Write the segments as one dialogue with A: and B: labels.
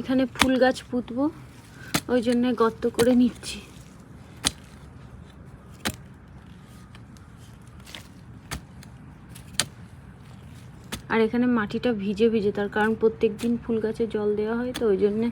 A: এখানে ফুল গাছ পুঁতবো, ওই জন্য গর্ত করে নিচ্ছি। আর এখানে মাটিটা ভিজে ভিজে, তার কারণ প্রত্যেক দিন ফুল গাছে জল দেওয়া হয়, তো ওই জন্যে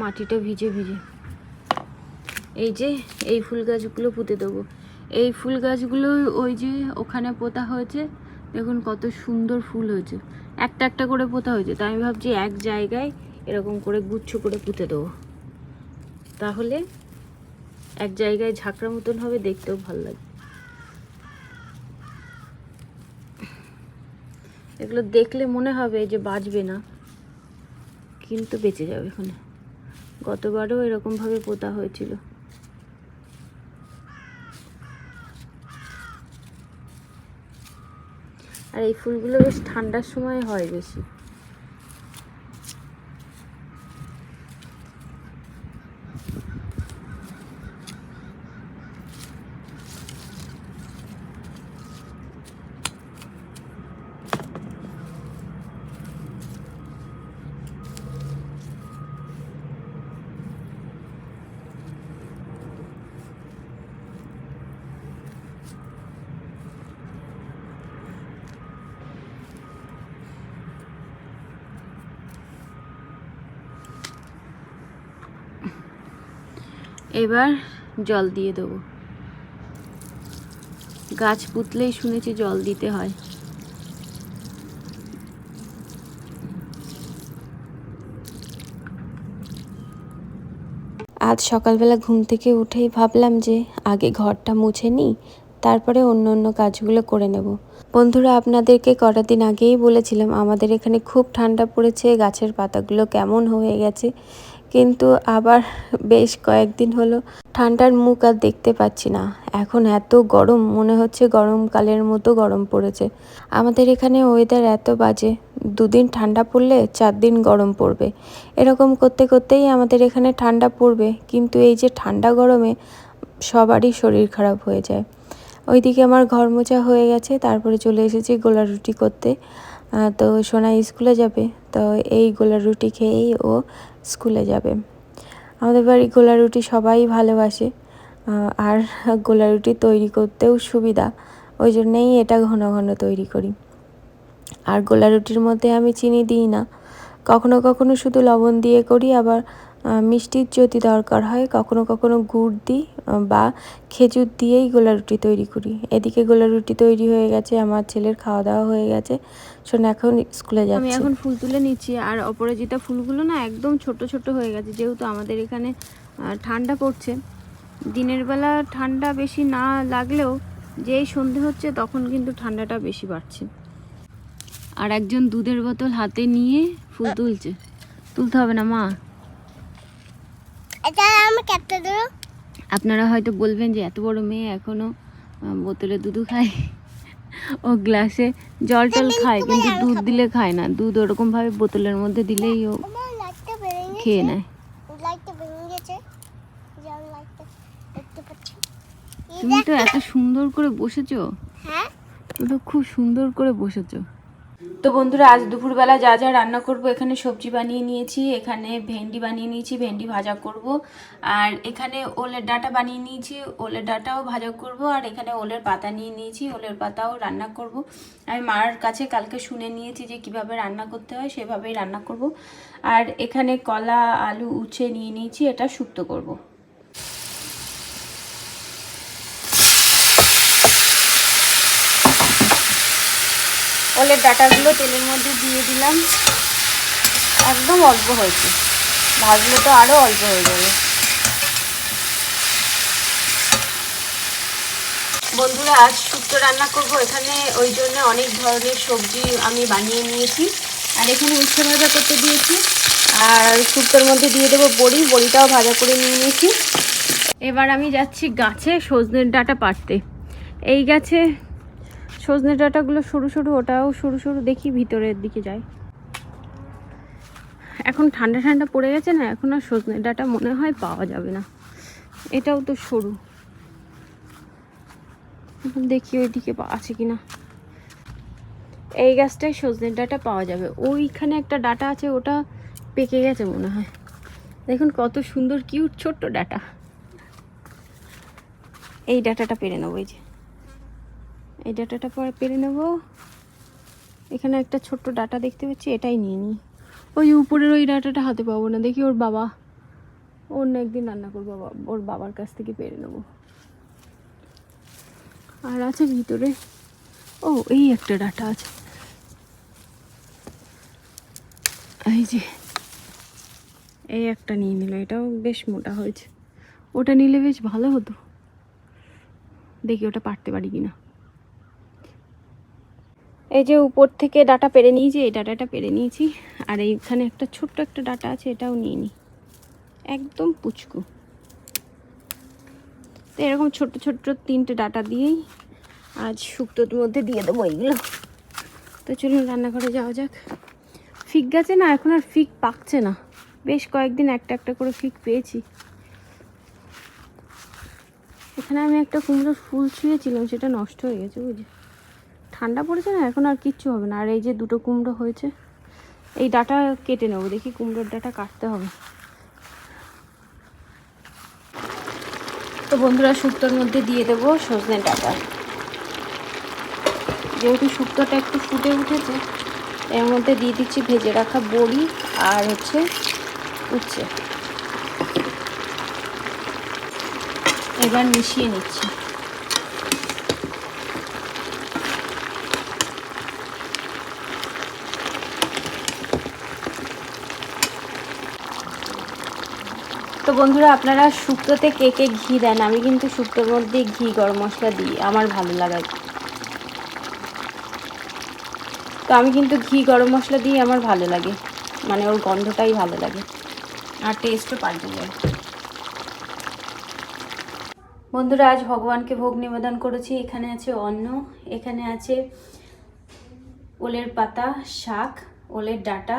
A: মাটিটা ভিজে ভিজে। এই যে, এই ফুল গাছগুলো পুঁতে দেবো। এই ফুল গাছগুলো ওই যে ওখানে পোতা হয়েছে, দেখুন কত সুন্দর ফুল হয়েছে। একটা একটা করে পোতা হয়েছে, তাই আমি ভাবছি এক জায়গায় এরকম করে গুচ্ছ করে পুঁতে দেবো। তাহলে এক জায়গায় ঝাঁকড়া মতন হবে, দেখতেও ভালো লাগবে। এগুলো দেখলে মনে হবে যে বাঁচবে না, কিন্তু বেঁচে যাবে এখানে। গতবারও এরকমভাবে পোতা হয়েছিল। আর এই ফুলগুলো বেশ ঠান্ডার সময় হয় বেশি। এবার জল দিয়ে দেবো। গাছ পুতলেই শুনেছি জল দিতে হয়।
B: আজ সকালবেলা ঘুম থেকে উঠেই ভাবলাম যে আগে ঘরটা মুছে নিই, তারপরে অন্য অন্য কাজগুলো করে নেব। বন্ধুরা, আপনাদেরকে কটা দিন আগেই বলেছিলাম, আমাদের এখানে খুব ঠান্ডা পড়েছে, গাছের পাতাগুলো কেমন হয়ে গেছে। কিন্তু আবার বেশ কয়েকদিন হলো ঠান্ডার মুখ আর দেখতে পাচ্ছি না। এখন এত গরম, মনে হচ্ছে গরমকালের মতো গরম পড়েছে। আমাদের এখানে ওয়েদার এত বাজে, দুদিন ঠান্ডা পড়লে চার দিন গরম পড়বে। এরকম করতে করতেই আমাদের এখানে ঠান্ডা পড়বে, কিন্তু এই যে ঠান্ডা গরমে সবারই শরীর খারাপ হয়ে যায়। ওইদিকে আমার ঘর মোছা হয়ে গেছে, তারপরে চলে এসেছি গোলা রুটি করতে। তো সোনা স্কুলে যাবে। তো এই গোলা রুটি খেয়েই ও স্কুলে যাবে। আমাদের বাড়ি গোলা রুটি সবাই ভালোবাসে। আর গোলা রুটি তৈরি করতেও সুবিধা। ওই জন্যেই এটা ঘন ঘন তৈরি করি। আর গোলা রুটির মধ্যে আমি চিনি দিই না। কখনো কখনো শুধু লবণ দিয়ে করি, আবার মিষ্টির যদি দরকার হয় কখনো কখনো গুড় দিই বা খেজুর দিয়েই গোলা রুটি তৈরি করি। এদিকে গোলা রুটি তৈরি হয়ে গেছে আমার ছেলের খাওয়া দাওয়া হয়ে গেছে। শোন এখন স্কুলে
A: আমি এখন ফুল তুলে নিচ্ছি আর অপরাজিতা ফুলগুলো না একদম ছোট ছোট হয়ে গেছে যেহেতু আমাদের এখানে ঠান্ডা পড়ছে। দিনের বেলা ঠান্ডা বেশি না লাগলেও যেই সন্ধে হচ্ছে তখন কিন্তু ঠান্ডাটা বেশি বাড়ছে। আর একজন দুধের বোতল হাতে নিয়ে ফুল তুলছে। তুলতে হবে না মা।
C: এটা
A: আপনারা হয়তো বলবেন যে এত বড় মেয়ে এখনও বোতলে দুধু খায়। ও গ্লাসে জল টল খায় কিন্তু দুধ দিলে খায় না। দুধ ওরকম ভাবে বোতলের মধ্যে দিলেই ও খেয়ে নেয়। তুমি তো এত সুন্দর করে বসেছো।
C: হ্যাঁ?
A: তুমি তো খুব সুন্দর করে বসেছো। তো বন্ধুরা, আজ দুপুরবেলা যা যা রান্না করব, এখানে সবজি বানিয়ে নিয়েছি, এখানে ভেন্ডি বানিয়ে নিয়েছি, ভেন্ডি ভাজা করব। আর এখানে ওলের ডাঁটা বানিয়ে নিয়েছি, ওলের ডাঁটাও ভাজা করব, আর এখানে ওলের পাতা নিয়ে নিয়েছি, ওলের পাতাও রান্না করব। আমি মার কাছে কালকে শুনে নিয়েছি যে কীভাবে রান্না করতে হয়, সেভাবেই রান্না করব। আর এখানে কলা, আলু উচ্ছে নিয়ে নিয়েছি, এটা শুক্তো করব। ওলের ডাটাগুলো তেলের মধ্যে দিয়ে দিলাম। একদম অল্প হয়েছে। ভাজলে তো আরও অল্প হয়ে যাবে। বন্ধুরা, আজ শুক্তো রান্না করব। এখানে ওই জন্য অনেক ধরনের সবজি আমি বানিয়ে নিয়েছি। আর এখানে উচ্ছে ভাজা করতে দিয়েছি। আর শুক্তোর মধ্যে দিয়ে দেবো বড়ি। বড়িটাও ভাজা করে নিয়ে নিয়েছি। এবার আমি যাচ্ছি গাছে সজনের ডাটা পাড়তে। এই গাছে সজনে ডাঁটাগুলো সরু সরু, ওটাও সরু সরু দেখি ভিতরের দিকে যায়। এখন ঠান্ডা ঠান্ডা পড়ে গেছে না, এখন আর সজনে ডাঁটা মনে হয় পাওয়া যাবে না। এটাও তো সরু। দেখি ওইদিকে পা- আছে কিনা। এই গাছটায় সজনে ডাঁটা পাওয়া যাবে। ওইখানে একটা ডাটা আছে, ওটা পেকে গেছে মনে হয়। দেখুন কত সুন্দর কিউট ছোট্ট ডাটা। এই ডাটাটা পেরে নেব, এই যে। এই ডাটাটা পরে পেরে নেব। এখানে একটা ছোট্ট ডাটা দেখতে পাচ্ছি, এটাই নিয়ে নিই। ওই উপরের ওই ডাটাটা হাতে পাবো না, দেখি ওর বাবা। অন্য একদিন রান্না করব, বাবা, ওর বাবার কাছ থেকে পেরে নেব। আর আছে ভিতরে। ও, এই একটা ডাটা আছে। এই যে, এই একটা নিয়ে নিল, এটাও বেশ মোটা হয়েছে। ওটা নিলে বেশ ভালো হতো। দেখি ওটা পারতে পারি কিনা। এই যে উপর থেকে ডাটা পেরে নিয়েছি এই ডাটাটা পেরে নিয়েছি। আর এইখানে একটা ছোট্ট একটা ডাটা আছে, এটাও নিয়ে নিই একদম পুচকু। তো এরকম ছোট্ট ছোট্ট তিনটে ডাটা দিয়েই আজ শুক্তোর মধ্যে দিয়ে দেবো এইগুলো। তো চলুন রান্নাঘরে যাওয়া যাক। ফিক গাছে না, এখন আর ফিক পাকছে না। বেশ কয়েকদিন একটা একটা করে ফিক পেয়েছি। এখানে আমি একটা কুমড়োর ফুল ছুঁয়েছিলাম, সেটা নষ্ট হয়ে গেছে, বুঝলি? ঠান্ডা পড়েছে না, এখন আর কিচ্ছু হবে না। আর এই যে দুটো কুমড়ো হয়েছে, এই ডাটা কেটে নেব, দেখি কুমড়োর ডাটা কাটতে হবে। তো বন্ধুরা, শুক্তোর মধ্যে দিয়ে দেবো সজনে ডাটা। যেহেতু শুক্তোটা একটু ফুটে উঠেছে, এর মধ্যে দিয়ে দিচ্ছি ভেজে রাখা বড়ি আর হচ্ছে উচ্ছে। এবার মিশিয়ে নিচ্ছি। বন্ধুরা, আপনারা শুক্তোতে কে কে ঘি দেন? আমি কিন্তু শুক্তোর মধ্যে ঘি, গরম মশলা দিই। আমার ভালো লাগায় তো আমি কিন্তু ঘি, গরম মশলা দিই, আমার ভালো লাগে। মানে ওর গন্ধটাই ভালো লাগে। আর টেস্টও পাল্টে যায়। বন্ধুরা, আজ ভগবানকে ভোগ নিবেদন করেছি। এখানে আছে অন্ন, এখানে আছে ওলের পাতা, শাক, ওলের ডাটা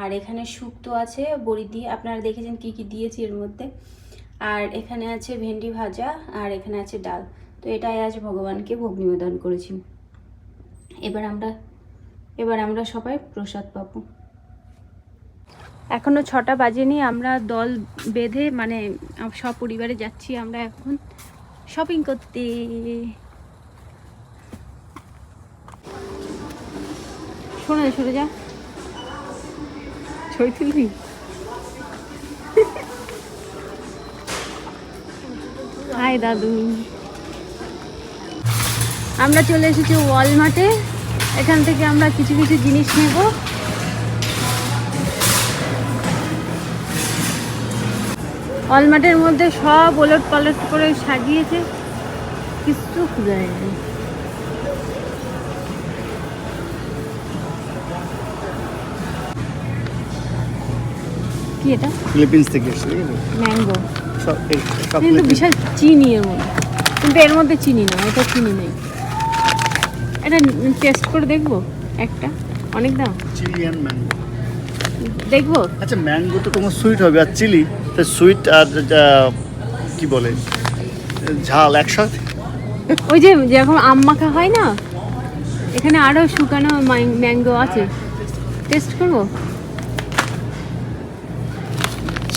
A: আর এখানে শুক্তো আছে, বড়ি দিয়ে আপনারা দেখেছেন কি কি দিয়েছি এর মধ্যে। আর এখানে আছে ভেন্ডি ভাজা আর এখানে আছে ডাল। তো এটাই আজ ভগবানকে ভোগ নিবেদন করেছি। এবার আমরা এবার আমরা সবাই প্রসাদ পাবো। এখনও ছটা বাজেনি, আমরা দল বেঁধে মানে সব পরিবারে যাচ্ছি আমরা এখন শপিং করতে। শোনা সরে যা। ছবি দাদু। আমরা চলে এসেছি ওয়ালমার্টে। এখান থেকে আমরা কিছু কিছু জিনিস নেব। ওয়ালমার্টের মধ্যে সব ওলট পালট করে সাজিয়েছে। কিছু খুঁজে নেই কি এটা?
D: ফিলিপিন্স থেকে এসেছে
A: ম্যাঙ্গো কিন্তু বিশাল চিনি এর মধ্যে। কিন্তু এর মধ্যে চিনি না এটা চিনি নেই। এটা টেস্ট করে দেখব একটা। অনেক দাম?
D: চিলিয়ান ম্যাঙ্গো
A: দেখব?
D: আচ্ছা ম্যাঙ্গো তো তোমার সুইট হবে আর চিলি তো সুইট আর কি বলে? ঝাল একসাথে?
A: ওই যে যেরকম আম মাখা হয় না এখানে আরও শুকানো ম্যাঙ্গো আছে। টেস্ট করব?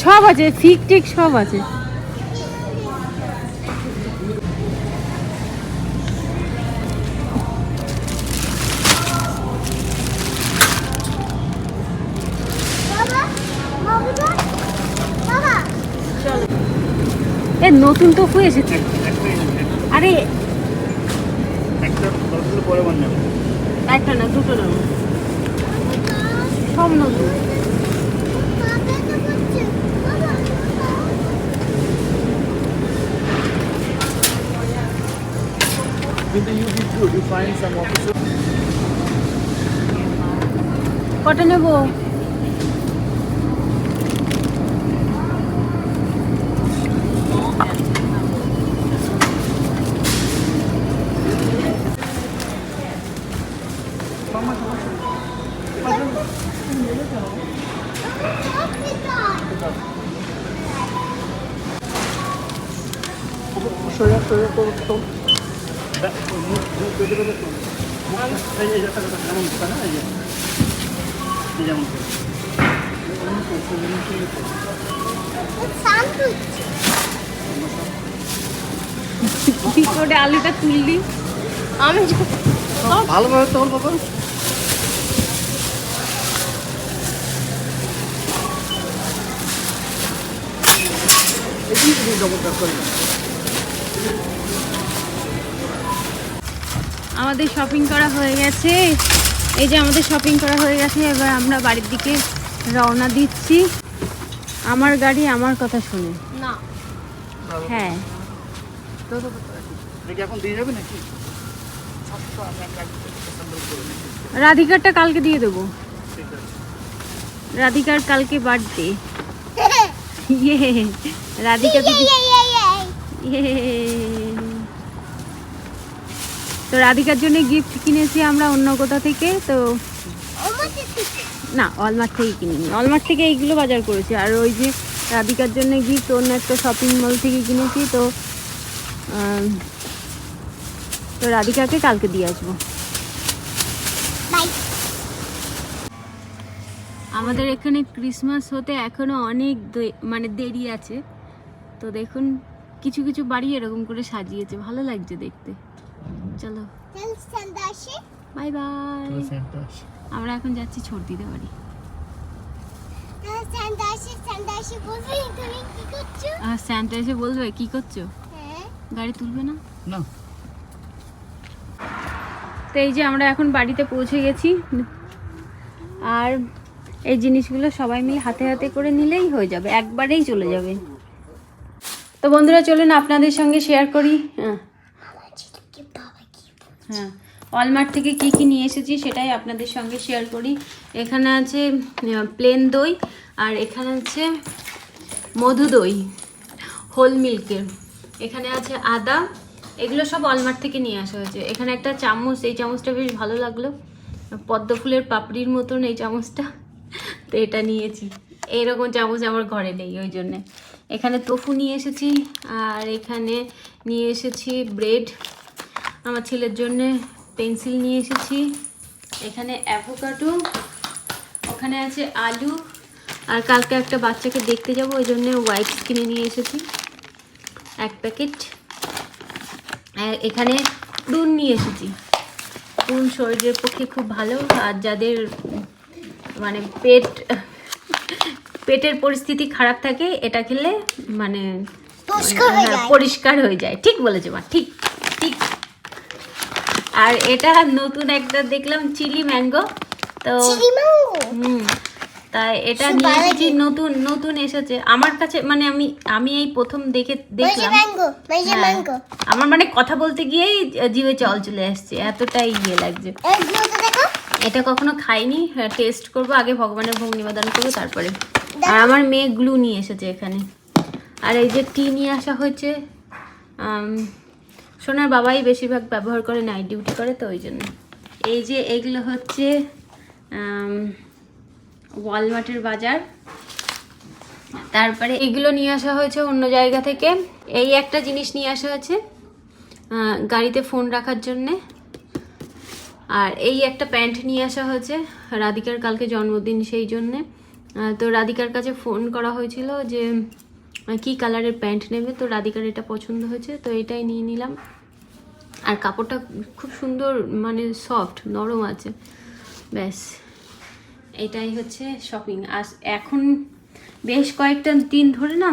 A: সব আছে ফিক টিক সব আছে। এ নতুন টফু এসেছে। আরে
D: একটা
A: না দুটো না। সব নতুন।
D: কিন্তু you did good you find some officer
A: কটা নেবো
D: সোজা সোজা তো যেমন এই এই
A: করে আলুটা তুললি
C: আমি
D: ভালোভাবে তোল বাবা তুমি জবরদস্ত করে।
A: আমাদের শপিং করা হয়ে গেছে। এই যে আমাদের শপিং করা হয়ে গেছে এবার আমরা বাড়ির দিকে রওনা দিচ্ছি। আমার গাড়ি আমার কথা শুনে।
C: না।
A: হ্যাঁ।
D: এটা কি এখন দিয়ে যাবে নাকি?
A: রাধিকারটা কালকে দিয়ে দেবো। রাধিকার কালকে বার্থডে ইয়ে রাধিকা দিদি ইয়ে তো রাধিকার জন্য গিফট কিনেছি আমরা অন্য কোথা থেকে, তো না অলমার্ট থেকে কিনিনি। অলমার্ট থেকে এইগুলো বাজার করেছি। আর ওই যে রাধিকার জন্য গিফট অন্য একটা শপিং মল থেকে কিনেছি, তো তো রাধিকাকে কালকে দিয়ে আসব। আমাদের এখানে ক্রিসমাস হতে এখনও অনেক মানে দেরি আছে। তো দেখুন, কিছু কিছু বাড়ি এরকম করে সাজিয়েছে। ভালো লাগছে দেখতে। চলো। Bye bye. আমরা এখন যাচ্ছি ছর্দিতে বাড়ি। আর স্যান্টা এসে বলবে কি করছ?
C: হ্যাঁ।
A: গাড়ি তুলবে না?
D: না।
A: তো এই যে আমরা এখন বাড়িতে পৌঁছে গেছি। আর এই জিনিসগুলো সবাই মিলে হাতে হাতে করে নিলেই হয়ে যাবে একবারেই চলে যাবে। তো বন্ধুরা চলুন আপনাদের সঙ্গে শেয়ার করি। হ্যাঁ। হ্যাঁ থেকে কি কি নিয়ে এসেছি সেটাই আপনাদের সঙ্গে শেয়ার করি। এখানে আছে প্লেন দই, আর এখানে আছে মধু দই হোল মিল্কের এখানে আছে আদা, এগুলো সব অলমার্ট থেকে নিয়ে আসা হয়েছে। এখানে একটা চামচ, এই চামচটা বেশ ভালো লাগল। পদ্ম ফুলের পাপড়ির মতন এই চামচটা। তো এটা নিয়েছি। এইরকম চামচ আমার ঘরে নেই ওই জন্যে। এখানে তোফু নিয়ে এসেছি, আর এখানে নিয়ে এসেছি ব্রেড আমার ছেলের জন্য পেন্সিল নিয়ে এসেছি। এখানে অ্যাভোকাডো ওখানে আছে আলু আর কালকে একটা বাচ্চাকে দেখতে যাব ওই জন্য হোয়াইট কিনে নিয়ে এসেছি। এক প্যাকেট। আর এখানে নুন নিয়ে এসেছি। নুন শরীরের পক্ষে খুব ভালো আর যাদের মানে পেট পেটের পরিস্থিতি খারাপ থাকে এটা খেলে মানে
C: পরিষ্কার হয়ে
A: হ্যাঁ,
C: যায়।
A: ঠিক বলেছে মা ঠিক। আর এটা নতুন একটা দেখলাম চিলি ম্যাঙ্গো। তো হুম তাই এটা নিয়ে এসেছি নতুন নতুন এসেছে। আমার কাছে মানে আমি আমি এই প্রথম দেখে দেখলাম। হ্যাঁ, আমার মানে কথা বলতে গিয়েই জিভে জল চলে আসছে এতটাই ইয়ে লাগছে। এটা কখনো খাইনি টেস্ট করব আগে ভগবানের ভোগ নিবেদন করব তারপরে। আর আমার মেয়ে গ্লু নিয়ে এসেছে এখানে। আর এই যে টি নিয়ে আসা হয়েছে সোনার বাবাই বেশিরভাগ ব্যবহার করে নাইট ডিউটি করে, তো ওই জন্য। এই যে এগুলো হচ্ছে ওয়ালমার্টের বাজার। তারপরে এগুলো নিয়ে আসা হয়েছে অন্য জায়গা থেকে। এই একটা জিনিস নিয়ে আসা হয়েছে গাড়িতে ফোন রাখার জন্যে। আর এই একটা প্যান্ট নিয়ে আসা হয়েছে, রাধিকার কালকে জন্মদিন সেই জন্যে। তো রাধিকার কাছে ফোন করা হয়েছিল যে, কি কালারের প্যান্ট নেবে? তো রাধিকার এটা পছন্দ হয়েছে, তো এটাই নিয়ে নিলাম। আর কাপড়টা খুব সুন্দর মানে সফট নরম আছে। ব্যাস, এটাই হচ্ছে শপিং আর এখন বেশ কয়েকটা দিন ধরে না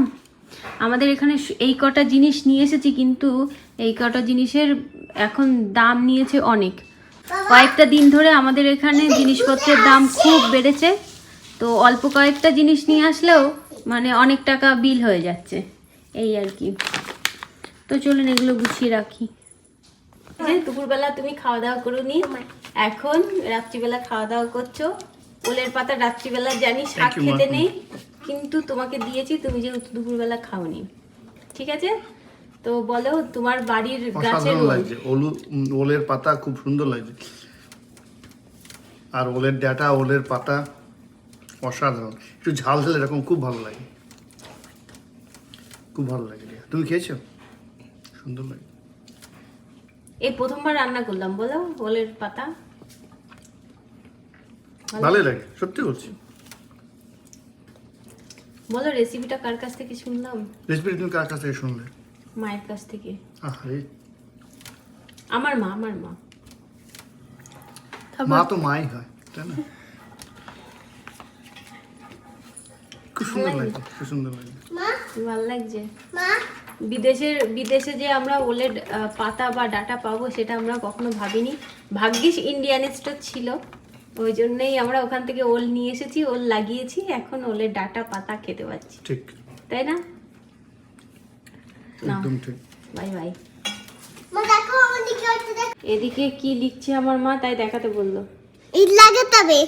A: আমাদের এখানে এই কটা জিনিস নিয়ে এসেছি, কিন্তু এই কটা জিনিসের এখন দাম নিয়েছে অনেক। কয়েকটা দিন ধরে আমাদের এখানে জিনিসপত্রের দাম খুব বেড়েছে। তো অল্প কয়েকটা জিনিস নিয়ে আসলেও মানে অনেক টাকা বিল হয়ে যাচ্ছে। এই আর কি। তো চলুন এগুলো গুছিয়ে রাখি। যে দুপুরবেলা তুমি খাওয়া দাওয়া করুনি এখন রাত্রিবেলা খাওয়া দাওয়া করছ। ওলের পাতা রাত্রিবেলা জানি শাক খেতে নেই কিন্তু তোমাকে দিয়েছি তুমি যেহেতু দুপুরবেলা খাওনি। ঠিক আছে? তো বলো তোমার বাড়ির গাছের
D: লাগছে। ওলু ওলের পাতা খুব সুন্দর লাগছে। আর ওলের ডাটা ওলের পাতা অসাধারণ। একটু ঝাল ঝাল এরকম খুব ভালো লাগে। খুব ভালো লাগে। তুমি খেয়েছো? সুন্দর লাগে।
A: এই প্রথমবার রান্না করলাম বলো ওলের পাতা। ভালো?
D: লাগে সত্যি বলছি।
A: বলো রেসিপিটা কার কাছ থেকে শুনলাম?
D: রেসিপি তুমি কার কাছ থেকে শুনলে?
A: মায়ের কাছ থেকে।
D: আরে
A: আমার মা আমার মা।
D: মা তো মাই হয় তাই না? খুব সুন্দর লাগছে খুব সুন্দর লাগছে।
C: মা?
A: ভালো লাগছে?
C: মা?
A: বিদেশের বিদেশে যে আমরা ওলের আহ, পাতা বা ডাটা পাবো সেটা আমরা কখনো ভাবিনি। ভাগ্যিস ইন্ডিয়ান স্টোর ছিল ওই জন্যই আমরা ওখান থেকে ওল নিয়ে এসেছি ওল লাগিয়েছি এখন ওলের ডাটা পাতা খেতে পাচ্ছি।
D: ঠিক।
A: তাই না? না
D: একদম ঠিক।
A: Bye bye. এদিকে কি লিখছে আমার মা তাই দেখাতে বলল।
C: ঈদ লাগে তবে